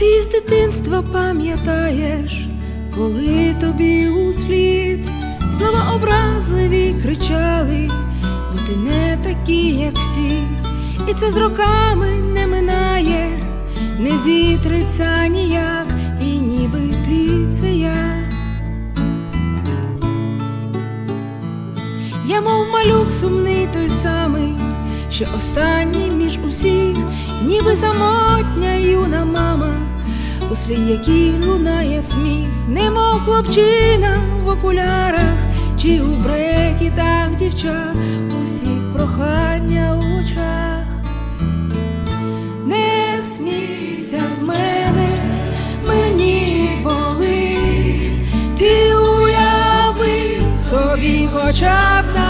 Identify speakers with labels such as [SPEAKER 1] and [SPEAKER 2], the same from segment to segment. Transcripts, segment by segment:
[SPEAKER 1] дитинства пам'ятаєш, коли тобі услід слова образливі кричали, бо ти не такий, як всі, і це з роками не минає, не зітриться ніяк, і ніби ти це я. Я мов малюк сумний той самий, що останній між усіх, ніби самотня юна мама, у слід якій лунає сміх, немов хлопчина в окулярах, чи у брекітах дівчат, у всіх прохання в очах. Не смійся з мене, мені болить, ти уяви собі хоча б на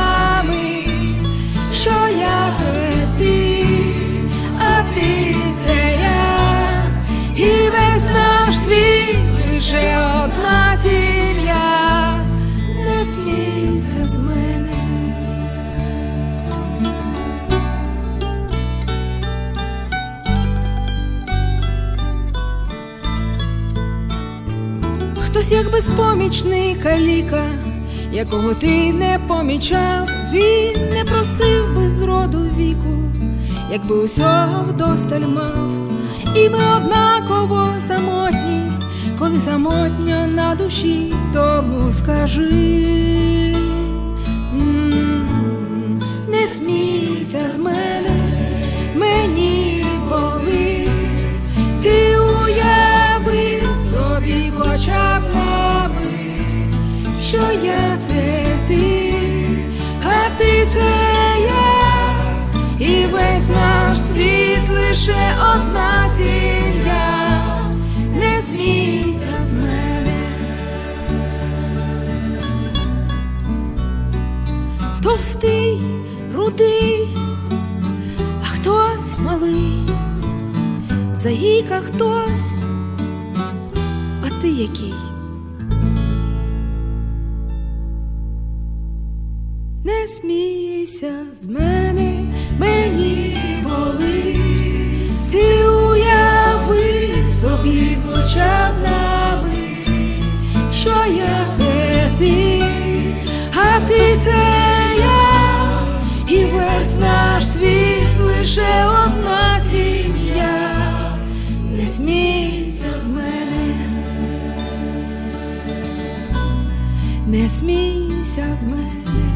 [SPEAKER 1] Хтось як безпомічний каліка, якого ти не помічав, він не просив би зроду віку, якби усього вдосталь мав, і ми однаково самотні, коли самотньо на душі, тому скажи, що я це ти, а ти це я, і весь наш світ лише одна сім'я, не смійся з мене. Товстий, рудий, а хтось малий. Заїка хтось, а ти який? Смійся з мене, мені болить, ти уяви собі хоча б на мить, що я це ти, а ти це я, і весь наш світ лише одна сім'я, не смійся з мене, не смійся з мене.